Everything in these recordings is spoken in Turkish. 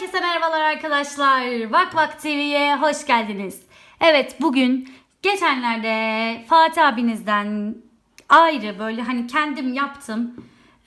Herkese merhabalar arkadaşlar. Vak Vak TV'ye hoş geldiniz. Evet bugün geçenlerde Fatih abinizden ayrı böyle hani kendim yaptım.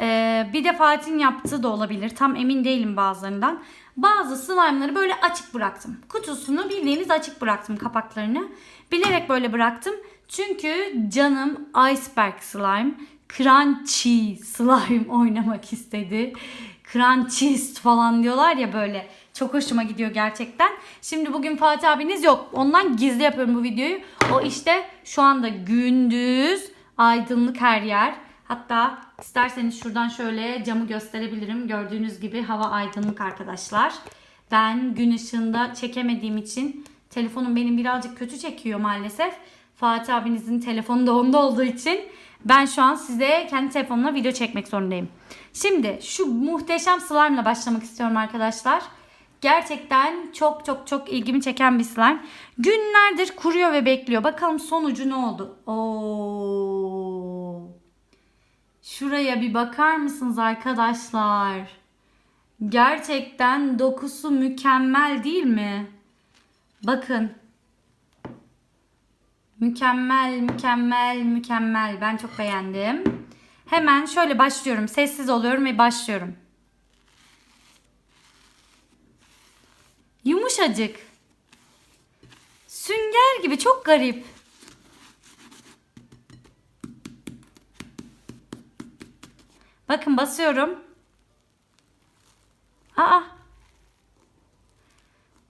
Ee, bir de Fatih'in yaptığı da olabilir. Tam emin değilim bazılarından. Bazı slime'ları böyle açık bıraktım. Kutusunu bildiğiniz açık bıraktım kapaklarını. Bilerek böyle bıraktım. Çünkü canım iceberg slime, crunchy slime oynamak istedi. Crunchiest falan diyorlar ya böyle. Çok hoşuma gidiyor gerçekten. Şimdi bugün Fatih abiniz yok. Ondan gizli yapıyorum bu videoyu. O işte şu anda gündüz aydınlık her yer. Hatta isterseniz şuradan şöyle camı gösterebilirim. Gördüğünüz gibi hava aydınlık arkadaşlar. Ben gün ışığında çekemediğim için telefonum benim birazcık kötü çekiyor maalesef. Fatih abinizin telefonu da onda olduğu için ben şu an size kendi telefonumla video çekmek zorundayım. Şimdi şu muhteşem slime ile başlamak istiyorum arkadaşlar. Gerçekten çok çok çok ilgimi çeken bir slime. Günlerdir kuruyor ve bekliyor. Bakalım sonucu ne oldu? Oo. Şuraya bir bakar mısınız arkadaşlar? Gerçekten dokusu mükemmel değil mi? Bakın. Mükemmel, mükemmel, mükemmel. Ben çok beğendim. Hemen şöyle başlıyorum. Sessiz oluyorum ve başlıyorum. Yumuşacık. Sünger gibi çok garip. Bakın basıyorum. Aa.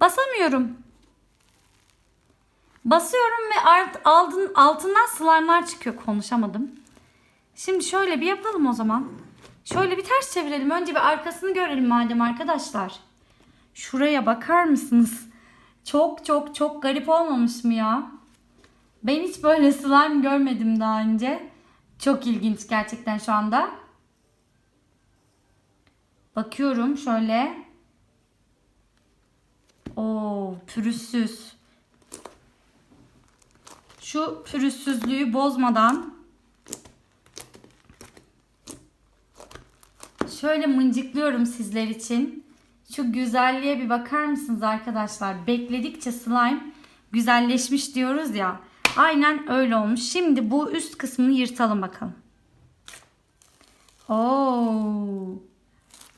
Basamıyorum. Basıyorum ve art, altın, altından slime'lar çıkıyor. Konuşamadım. Şimdi şöyle bir yapalım o zaman. Şöyle bir ters çevirelim. Önce bir arkasını görelim madem arkadaşlar. Şuraya bakar mısınız? Çok çok çok garip olmamış mı ya? Ben hiç böyle slime görmedim daha önce. Çok ilginç gerçekten şu anda. Bakıyorum şöyle. Oo, pürüzsüz. Şu pürüzsüzlüğü bozmadan şöyle mıncıklıyorum sizler için. Şu güzelliğe bir bakar mısınız arkadaşlar? Bekledikçe slime güzelleşmiş diyoruz ya. Aynen öyle olmuş. Şimdi bu üst kısmını yırtalım bakalım. Oo.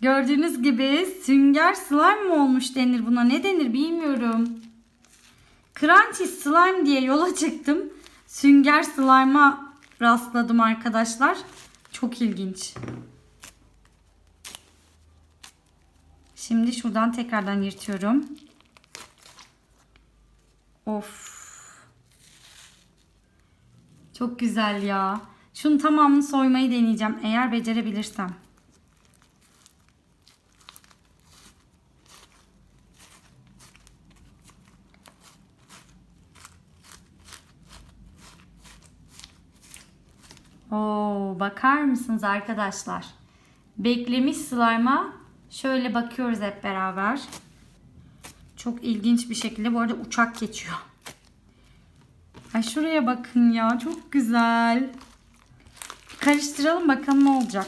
Gördüğünüz gibi sünger slime mı olmuş denir buna? Ne denir bilmiyorum. Crunchy slime diye yola çıktım. Sünger slime'a rastladım arkadaşlar. Çok ilginç. Şimdi şuradan tekrardan yırtıyorum. Of. Çok güzel ya. Şunun tamamını soymayı deneyeceğim eğer becerebilirsem. Oo, bakar mısınız arkadaşlar? Beklemiş slime'a şöyle bakıyoruz hep beraber. Çok ilginç bir şekilde bu arada uçak geçiyor. Ay şuraya bakın ya çok güzel. Karıştıralım bakalım ne olacak.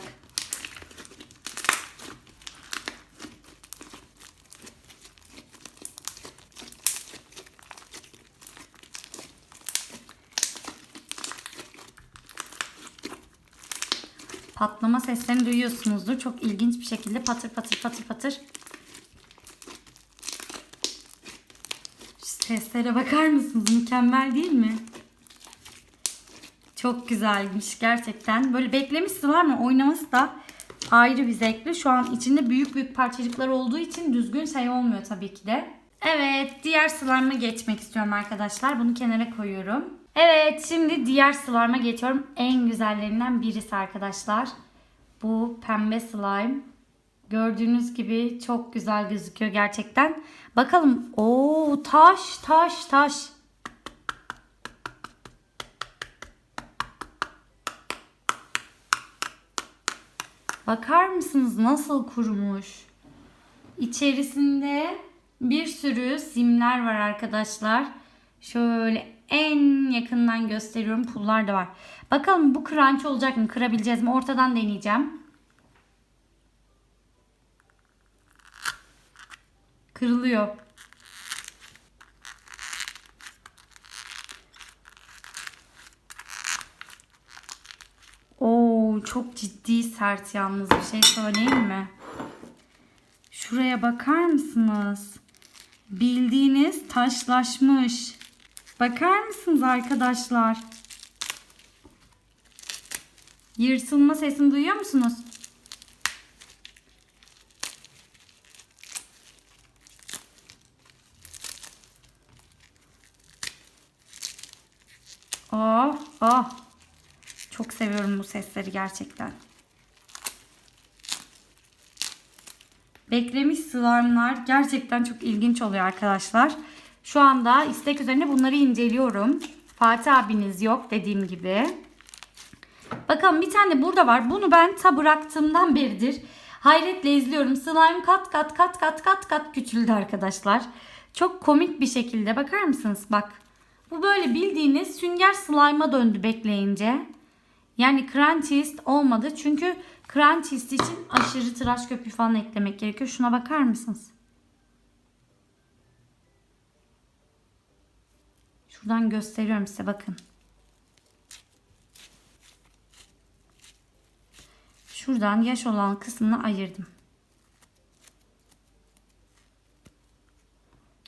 Patlama seslerini duyuyorsunuzdur. Çok ilginç bir şekilde patır patır patır patır. Şu seslere bakar mısınız? Mükemmel değil mi? Çok güzelmiş gerçekten. Böyle beklemiş var mı? Oynaması da ayrı bir zevkli. Şu an içinde büyük büyük parçacıklar olduğu için düzgün şey olmuyor tabii ki de. Evet diğer slime'a geçmek istiyorum arkadaşlar. Bunu kenara koyuyorum. Evet şimdi diğer slime'a geçiyorum. En güzellerinden birisi arkadaşlar. Bu pembe slime. Gördüğünüz gibi çok güzel gözüküyor gerçekten. Bakalım. Oo taş taş taş. Bakar mısınız nasıl kurumuş? İçerisinde bir sürü simler var arkadaşlar. Şöyle en yakından gösteriyorum. Pullar da var. Bakalım bu crunch olacak mı? Kırabileceğiz mi? Ortadan deneyeceğim. Kırılıyor. Oo çok ciddi sert yalnız bir şey söyleyeyim mi? Şuraya bakar mısınız? Bildiğiniz taşlaşmış. Bakar mısınız arkadaşlar? Yırtılma sesini duyuyor musunuz? Oh, oh. Çok seviyorum bu sesleri gerçekten. Beklemiş slime'lar gerçekten çok ilginç oluyor arkadaşlar. Şu anda istek üzerine bunları inceliyorum. Fatih abiniz yok dediğim gibi. Bakalım bir tane burada var. Bunu ben ta bıraktığımdan beridir hayretle izliyorum. Slime kat kat kat kat kat kat küçüldü arkadaşlar. Çok komik bir şekilde bakar mısınız? Bak. Bu böyle bildiğiniz sünger slime'a döndü bekleyince. Yani crunchiest olmadı. Çünkü crunchiest için aşırı tıraş köpüğü falan eklemek gerekiyor. Şuna bakar mısınız? Şuradan gösteriyorum size bakın. Şuradan yaş olan kısmını ayırdım.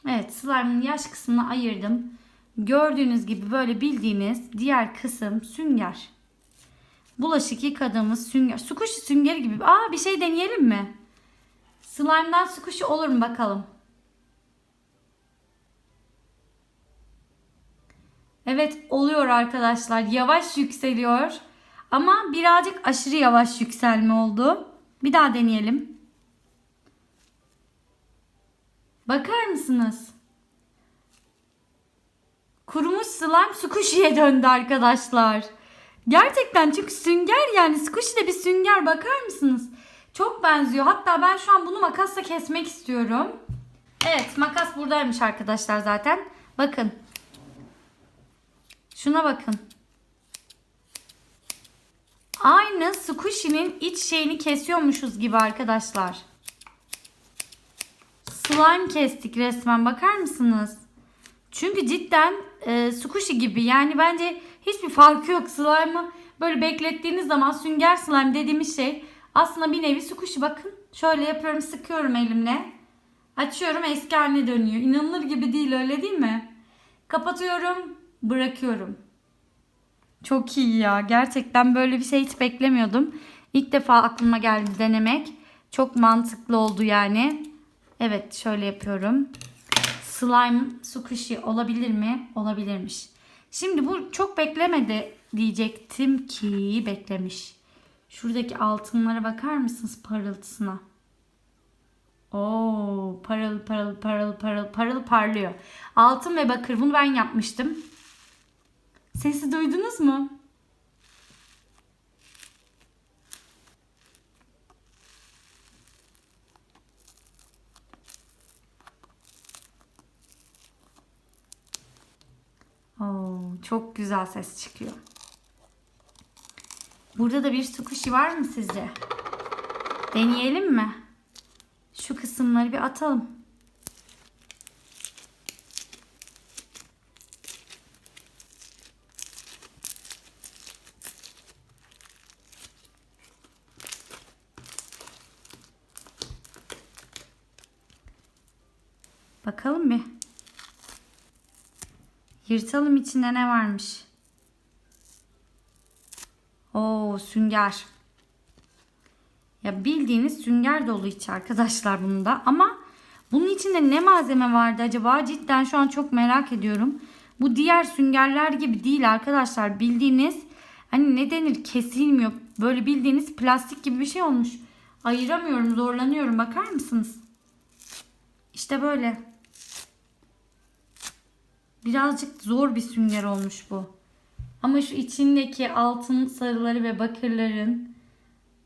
Evet slime'ın yaş kısmını ayırdım. Gördüğünüz gibi böyle bildiğiniz diğer kısım sünger. Bulaşık yıkadığımız sünger. Squishy süngeri gibi. Aa bir şey deneyelim mi? Slime'dan squishy olur mu bakalım. Evet oluyor arkadaşlar. Yavaş yükseliyor. Ama birazcık aşırı yavaş yükselme oldu. Bir daha deneyelim. Bakar mısınız? Kurumuş slime squishy'ye döndü arkadaşlar. Gerçekten çünkü sünger yani squishy de bir sünger bakar mısınız? Çok benziyor. Hatta ben şu an bunu makasla kesmek istiyorum. Evet makas buradaymış arkadaşlar zaten. Bakın. Şuna bakın. Aynı squishy'nin iç şeyini kesiyormuşuz gibi arkadaşlar. Slime kestik resmen bakar mısınız? Çünkü cidden e, squishy gibi yani bence hiçbir farkı yok. Slime'ı böyle beklettiğiniz zaman sünger slime dediğimiz şey aslında bir nevi squishy. Bakın şöyle yapıyorum sıkıyorum elimle. Açıyorum eski haline dönüyor. İnanılır gibi değil öyle değil mi? Kapatıyorum bırakıyorum. Çok iyi ya. Gerçekten böyle bir şey hiç beklemiyordum. İlk defa aklıma geldi denemek. Çok mantıklı oldu yani. Evet şöyle yapıyorum. Slime squishy olabilir mi? Olabilirmiş. Şimdi bu çok beklemedi diyecektim ki beklemiş. Şuradaki altınlara bakar mısınız parıltısına? Oo, parıl parıl parıl parıl parıl parlıyor. Altın ve bakır bunu ben yapmıştım. Sesi duydunuz mu? Oo, çok güzel ses çıkıyor. Burada da bir squishy var mı sizce? Deneyelim mi? Şu kısımları bir atalım. Bakalım bir. Yırtalım içinde ne varmış. Oo sünger. Ya bildiğiniz sünger dolu içi arkadaşlar bunda. Ama bunun içinde ne malzeme vardı acaba? Cidden şu an çok merak ediyorum. Bu diğer süngerler gibi değil arkadaşlar. Bildiğiniz hani ne denir kesilmiyor. Böyle bildiğiniz plastik gibi bir şey olmuş. Ayıramıyorum zorlanıyorum bakar mısınız? İşte böyle. Birazcık zor bir sünger olmuş bu. Ama şu içindeki altın sarıları ve bakırların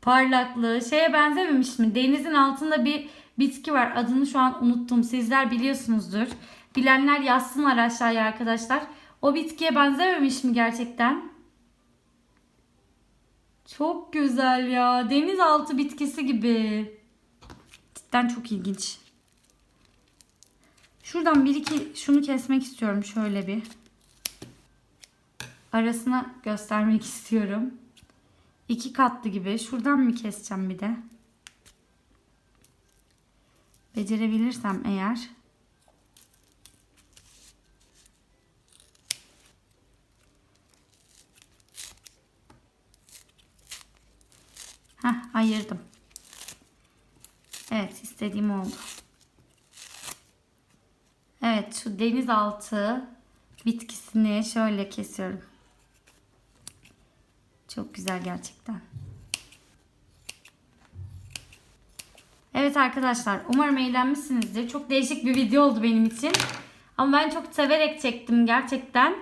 parlaklığı şeye benzememiş mi? Denizin altında bir bitki var. Adını şu an unuttum. Sizler biliyorsunuzdur. Bilenler yazsınlar aşağıya arkadaşlar. O bitkiye benzememiş mi gerçekten? Çok güzel ya. Denizaltı bitkisi gibi. Cidden çok ilginç. Şuradan bir iki şunu kesmek istiyorum şöyle bir. Arasına göstermek istiyorum. İki katlı gibi. Şuradan mı keseceğim bir de? Becerebilirsem eğer. Heh, ayırdım. Evet, istediğim oldu. Şu denizaltı bitkisini şöyle kesiyorum. Çok güzel gerçekten. Evet arkadaşlar, umarım eğlenmişsinizdir. Çok değişik bir video oldu benim için. Ama ben çok severek çektim gerçekten.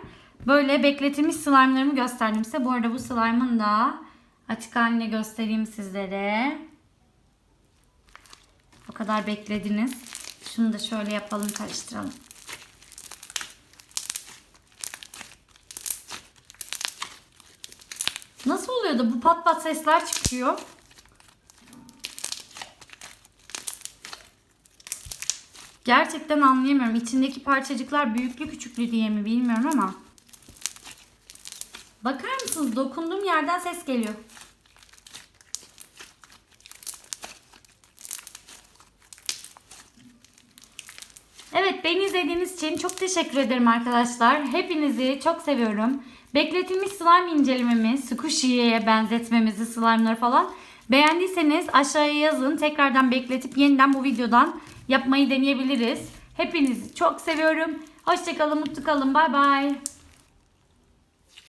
Böyle bekletilmiş slime'larımı gösterdim size. Bu arada bu slime'ın da açık halini göstereyim sizlere. O kadar beklediniz. Şunu da şöyle yapalım karıştıralım. Nasıl oluyor da bu pat pat sesler çıkıyor? Gerçekten anlayamıyorum. İçindeki parçacıklar büyüklü küçüklü diye mi bilmiyorum ama. Bakar mısınız? Dokunduğum yerden ses geliyor. Evet beni izlediğiniz için çok teşekkür ederim arkadaşlar. Hepinizi çok seviyorum. Bekletilmiş slime incelememi, squishy'ye benzetmemizi, slime'ları falan beğendiyseniz aşağıya yazın. Tekrardan bekletip yeniden bu videodan yapmayı deneyebiliriz. Hepinizi çok seviyorum. Hoşçakalın, mutlu kalın. Bay bay.